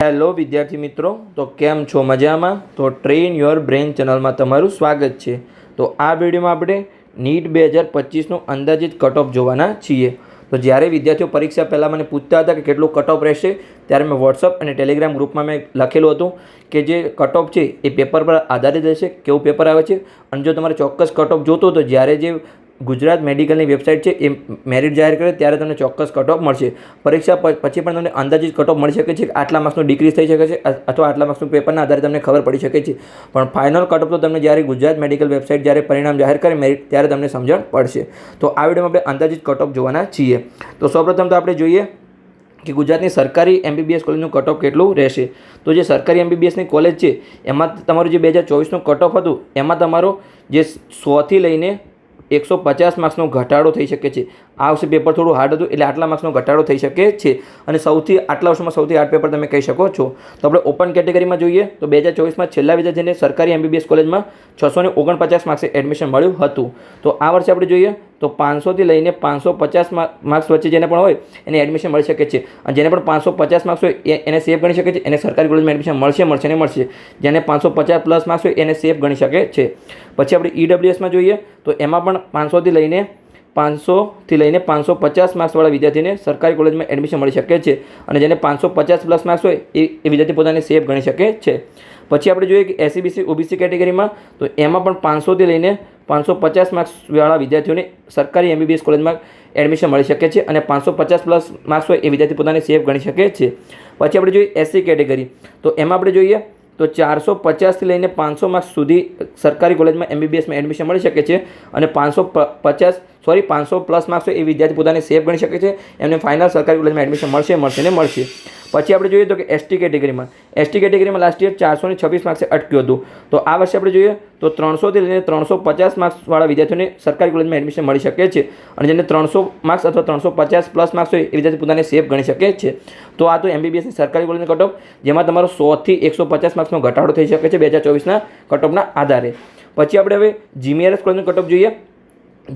Hello વિદ્યાર્થી મિત્રો. તો કેમ છો? મજામાં? તો ટ્રેન યોર બ્રેન ચેનલમાં તમારું સ્વાગત છે. તો આ વિડીયોમાં આપણે નીટ બે હજાર પચીસનું અંદાજિત કટ ઓફ જોવાના છીએ. તો જ્યારે વિદ્યાર્થીઓ પરીક્ષા પહેલાં મને પૂછતા હતા કે કેટલું કટ રહેશે, ત્યારે મેં વોટ્સઅપ અને ટેલિગ્રામ ગ્રુપમાં મેં લખેલું હતું કે જે કટ છે એ પેપર પર આધારિત રહેશે, કેવું પેપર આવે છે? અને જો તમારે ચોક્કસ કટ જોતો તો જ્યારે જે ગુજરાત મેડિકલની વેબસાઇટ છે, એ મેરિટ જાહેર કરે, ત્યારે તમને ચોક્કસ કટ મળશે. પરીક્ષા પછી પણ તમને અંદાજિત કટ મળી શકે છે કે આટલા માર્ક્સનું ડિક્રીઝ થઈ શકે છે અથવા આટલા માર્ક્સનું પેપરના આધારે તમને ખબર પડી શકે છે. પણ ફાઇનલ કટ તો તમને જ્યારે ગુજરાત મેડિકલ વેબસાઇટ જ્યારે પરિણામ જાહેર કરે મેરિટ ત્યારે તમને સમજણ પડશે. તો આ વિડીયોમાં આપણે અંદાજિત કટ જોવાના છીએ. તો સૌપ્રથમ તો આપણે જોઈએ કે ગુજરાતની સરકારી એમબીબીએસ કોલેજનું કટ કેટલું રહેશે. તો જે સરકારી એમબીબીએસની કોલેજ છે, એમાં તમારું જે બે હજાર ચોવીસનું કટ હતું, એમાં તમારો જે સોથી લઈને એકસો પચાસ માર્ક્સનો ઘટાડો થઈ શકે છે. આ વર્ષે પેપર થોડું હાર્ડ હતું, એટલે આટલા માર્ક્સનો ઘટાડો થઈ શકે છે. અને સૌથી, આટલા વર્ષમાં સૌથી હાર્ડ પેપર તમે કહી શકો છો. તો આપણે ઓપન કેટેગરીમાં જોઈએ, તો બે હજાર ચોવીસમાં છેલ્લા વિદ્યાર્થીને સરકારી એમબીબીએસ કોલેજમાં છસો ને ઓગણપચાસ માર્ક્સે એડમિશન મળ્યું હતું. તો આ વર્ષે આપણે જોઈએ, તો પાંચસોથી લઈને પાંચસો પચાસ માર્ક્સ વચ્ચે જેને પણ હોય, એને એડમિશન મળી શકે છે. અને જેને પણ પાંચસો પચાસ માર્ક્સ હોય એને સેફ ગણી શકે છે, એને સરકારી કોલેજમાં એડમિશન મળશે મળશે ને મળશે. જેને પાંચસો પચાસ પ્લસ માર્ક્સ હોય, એને સેફ ગણી શકે છે. પછી આપણે ઈડબ્લ્યુએસમાં જોઈએ, તો એમાં પણ પાંચસોથી લઈને પાંચસોથી લઈને પાંચસો પચાસ માર્ક્સવાળા વિદ્યાર્થીને સરકારી કોલેજમાં એડમિશન મળી શકે છે. અને જેને પાંચસો પચાસ પ્લસ માર્ક્સ હોય, એ વિદ્યાર્થી પોતાને સેફ ગણી શકે છે. પછી આપણે જોઈએ કે એસીબીસી ઓબીસી કેટેગરીમાં તો એમાં પણ પાંચસોથી લઈને પાંચસો પચાસ માર્ક્સવાળા વિદ્યાર્થીઓને સરકારી એમબીબીએસ કોલેજમાં એડમિશન મળી શકે છે અને પાંચસો પચાસ પ્લસ માર્ક્સ હોય, એ વિદ્યાર્થી પોતાને સેફ ગણી શકે છે. પછી આપણે જોઈએ એસસી કેટેગરી તો એમાં આપણે જોઈએ, તો ચારસો પચાસથી લઈને પાંચસો માર્ક્સ સુધી સરકારી કોલેજમાં એમબીબીએસમાં એડમિશન મળી શકે છે અને પાંચસો પચાસ સોરી, પાંચસો પ્લસ માર્ક્સ હોય એ વિદ્યાર્થી પોતાને સેફ ગણી શકે છે. એમને ફાઇનલ સરકારી કોલેજમાં એડમિશન મળશે મળશે ને મળશે. પછી આપણે જોઈએ તો કે એસટી કેટેગરીમાં એસટી કેટેગરીમાં લાસ્ટ યર ચારસો ને છવ્વીસ માર્ક્સે અટક્યું હતું. તો આ વર્ષે આપણે જોઈએ તો ત્રણસોથી લઈને ત્રણસો પચાસ માર્ક્સવાળા વિદ્યાર્થીઓને સરકારી કોલેજમાં એડમિશન મળી શકે છે. અને જેને ત્રણસો માર્ક્સ અથવા ત્રણસો પચાસ પ્લસ માર્ક્સ હોય એ વિદ્યાર્થી પોતાને સેફ ગણી શકે છે. તો આ તો એમબીબીએસની સરકારી કોલેજનો કટઓફ જેમાં તમારો સોથી એકસો પચાસ માર્ક્સનો ઘટાડો થઈ શકે છે બે હજાર ચોવીસના કટઓફના આધારે. પછી આપણે હવે જીમીઆરએસ કોલેજનો કટઓફ જોઈએ.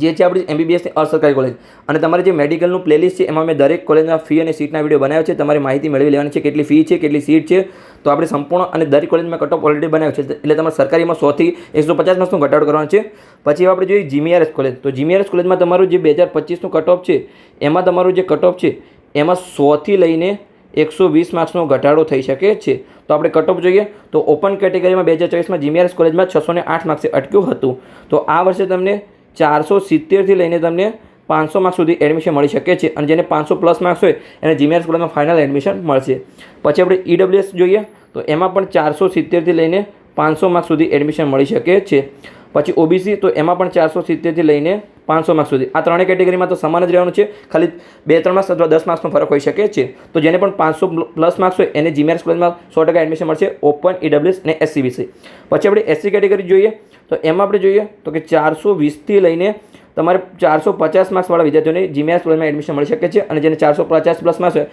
જે છે આપણી એમબીબીએસની અસરકારી કોલેજ અને તમારે જે મેડિકલનું પ્લેલિસ્ટ છે, એમાં મેં દરેક કોલેજના ફી અને સીટના વીડિયો બનાવ્યો છે. તમારે માહિતી મેળવી લેવાની છે, કેટલી ફી છે, કેટલી સીટ છે. તો આપણે સંપૂર્ણ અને દરેક કોલેજમાં કટ ઓફ ઓલરેડી બનાવ્યો છે. એટલે તમારે સરકારીમાં સોથી એકસો પચાસ માર્ક્સનો ઘટાડો કરવાનો છે. પછી આપણે જોઈએ જીમીઆરએસ કોલેજ તો જીમીઆરએસ કોલેજમાં તમારું જે બે હજાર પચીસનું કટ ઓફ છે, એમાં તમારું જે કટ ઓફ છે, એમાં સોથી લઈને એકસો વીસ માર્ક્સનો ઘટાડો થઈ શકે છે. તો આપણે કટ ઓફ જોઈએ. તો ઓપન કેટેગરીમાં બે હજાર ચોવીસમાં જીમીઆરએસ કોલેજમાં છસો ને આઠ માર્ક્સે અટક્યું હતું. તો આ વર્ષે તમને ચારસો સિત્તેરથી લઈને તમને પાંચસો માર્ક્સ સુધી એડમિશન મળી શકે છે. અને જેને પાંચસો પ્લસ માર્ક્સ હોય, એને જીમીઆરએસ કોલેજમાં ફાઇનલ એડમિશન મળશે. પછી આપણે ઈડબ્લ્યુએસ જોઈએ, તો એમાં પણ ચારસો સિત્તેરથી લઈને પાંચસો માર્ક્સ સુધી એડમિશન મળી શકે છે. પછી ઓબીસી તો એમાં પણ ચારસો સિત્તેરથી લઈને પાંચસો માર્ક્સ સુધી. આ ત્રણેય કેટેગરીમાં તો સમાન જ રહેવાનું છે. ખાલી બે, ત્રણ માર્ક્સ અથવા દસ માર્ક્સનો ફરક હોઈ શકે છે. તો જેને પણ પાંચસો પ્લસ માર્ક્સ હોય, એને જીમેર્સ કોલેજમાં સો ટકા એડમિશન મળશે ઓપન ઈડબ્લ્યુએસ અને એસસીબીસી પછી આપણે એસસી કેટેગરી જોઈએ. તો એમાં આપણે જોઈએ તો કે ચારસો વીસથી લઈને તમારે ચારસો પચાસ માર્ક્સવાળા વિદ્યાર્થીઓને જીમેર્સ કોલેજમાં એડમિશન મળી શકે છે અને જેને ચારસો પચાસ પ્લસ માર્ક્સ હોય,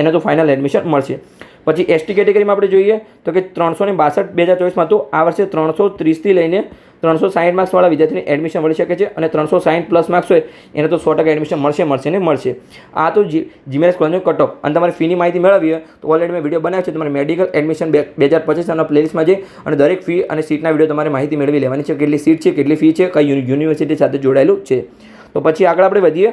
એને તો ફાઇનલ એડમિશન મળશે. પછી એસટી કેટેગરીમાં આપણે જોઈએ તો કે ત્રણસો ને બાસઠ બે હજાર ચોવીસમાં તો આ વર્ષે ત્રણસો ત્રીસથી લઈને ત્રણસો સાઠ માર્ક્સવાળા વિદ્યાર્થીને એડમિશન મળી શકે છે અને ત્રણસો સાઠ પ્લસ માર્ક્સ હોય એને તો સો ટકા એડમિશન મળશે મળશે ને મળશે. આ તો જીમેરસ કોલેજનો કટ ઓફ અને તમારે ફીની માહિતી મેળવી હોય તો ઓલરેડી મેં વીડિયો બનાવ્યો છે. તમારે મેડિકલ એડમિશન બે બે હજાર અને પ્લેલિસ્ટમાં જઈ અને દરેક ફી અને સીટના વીડિયો તમારે માહિતી મેળવી લેવાની છે. કેટલી સીટ છે, કેટલી ફી છે, કઈ યુનિવર્સિટી સાથે જોડાયેલું છે. તો પછી આગળ આપણે વધીએ.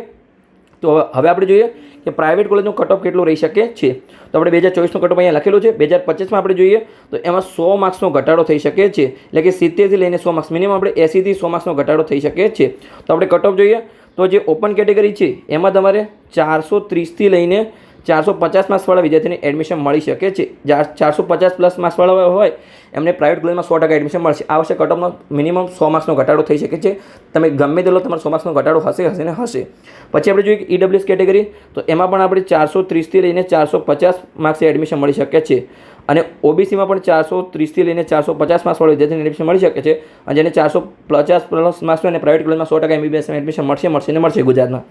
તો હવે આપણે જોઈએ કે પ્રાઇવેટ કોલેજનું કટઓફ કેટલું રહી શકે છે. તો આપણે બે હજાર ચોવીસનું કટઓફ અહીંયા લખેલું છે. બે હજાર પચીસમાં આપણે જોઈએ તો એમાં સો માર્ક્સનો ઘટાડો થઈ શકે છે. એટલે કે સિત્તેરથી લઈને સો માર્ક્સ મિનિમમ આપણે એંસીથી સો માર્ક્સનો ઘટાડો થઈ શકે છે. તો આપણે કટઓફ જોઈએ તો જે ઓપન કેટેગરી છે, એમાં તમારે ચારસો ત્રીસથી લઈને ચારસો પચાસ માર્ક્સવાળા વિદ્યાર્થીને એડમિશન મળી શકે છે. ચારસો પચાસ પ્લસ માર્ક્સવાળા હોય એમને પ્રાઇવેટ કોલેજમાં સો ટકા એડમિશન મળશે. આ વર્ષે કટઓફમાં મિનિમમ સો માર્ક્સનો ઘટાડો થઈ શકે છે. તમે ગમે તેટલો તમારો સો માર્ક્સનો ઘટાડો હશે હશે ને હશે. પછી આપણે જોઈએ ઈડબ્લ્યુએસ કેટેગરી તો એમાં પણ આપણે ચારસો ત્રીસથી લઈને ચારસો પચાસ માર્ક્સે એડમિશન મળી શકે છે. અને ઓબીસીમાં પણ ચારસો ત્રીસથી લઈને ચારસો પચાસ માર્ક્સવાળા વિદ્યાર્થીને એડમિશન મળી શકે છે અને જેને ચારસો પચાસ પ્લસ હોય અને પ્રાઇવેટ કોલેજમાં સો ટકા એમબીબીએસમાં એડમિશન મળશે મળશે ને મળશે ગુજરાતમાં.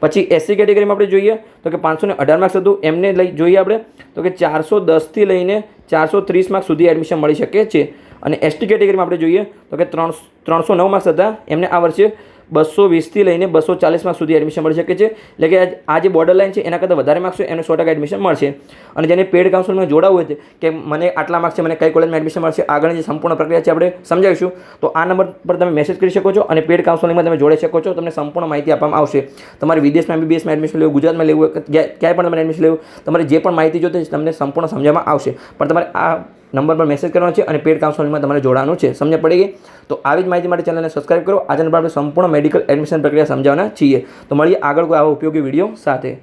પછી એસસી કેટેગરીમાં આપણે જોઈએ તો કે પાંચસો ને અઢાર માર્ક્સ હતું. એમને લઈ જોઈએ આપણે તો કે ચારસો દસથી લઈને ચારસો ત્રીસ માર્ક્સ સુધી એડમિશન મળી શકે છે. અને એસટી કેટેગરીમાં આપણે જોઈએ તો કે ત્રણ ત્રણસો નવ માર્ક્સ હતા. એમને આ વર્ષે બસો વીસથી લઈને બસો ચાલીસ સુધી એડમિશન મળી શકે છે. એટલે કે આ- જે બોર્ડર લાઇન છે, એના કરતાં વધારે માર્ક્સ હોય એને સો ટકા એડમિશન મળશે. અને જેને પેડ કાઉન્સિલમાં જોડાવું હોય કે મને આટલા માર્ક્સ છે, મને કઈ કોલેજમાં એડમિશન મળશે, આગળની જે સંપૂર્ણ પ્રક્રિયા છે, આપણે સમજાવીશું. તો આ નંબર પર તમે મેસેજ કરી શકો છો અને પેડ કાઉન્સેલિંગમાં તમે જોડાઈ શકો છો, તમને સંપૂર્ણ માહિતી આપવામાં આવશે. તમારે વિદેશમાં એમબીબીએસમાં એડમિશન લેવું, ગુજરાતમાં લેવું, ક્યાંય પણ તમારે એડમિશન લેવું. તમારે જે પણ માહિતી જોતી તમને સંપૂર્ણ સમજવામાં આવશે. પણ તમારે આ નંબર પર મેસેજ કરવાનો છે અને પેડ કાઉન્સેલિંગમાં તમારે જોડાવાનું છે. સમજ પડી ગઈ? તો આવી જ માહિતી માટે ચેનલને સબસ્ક્રાઇબ કરો. આજે આપણે સંપૂર્ણ મેડિકલ એડમિશન પ્રક્રિયા સમજાવવાના છીએ. તો મળીએ આગળ કોઈ આવો ઉપયોગી વીડિયો સાથે.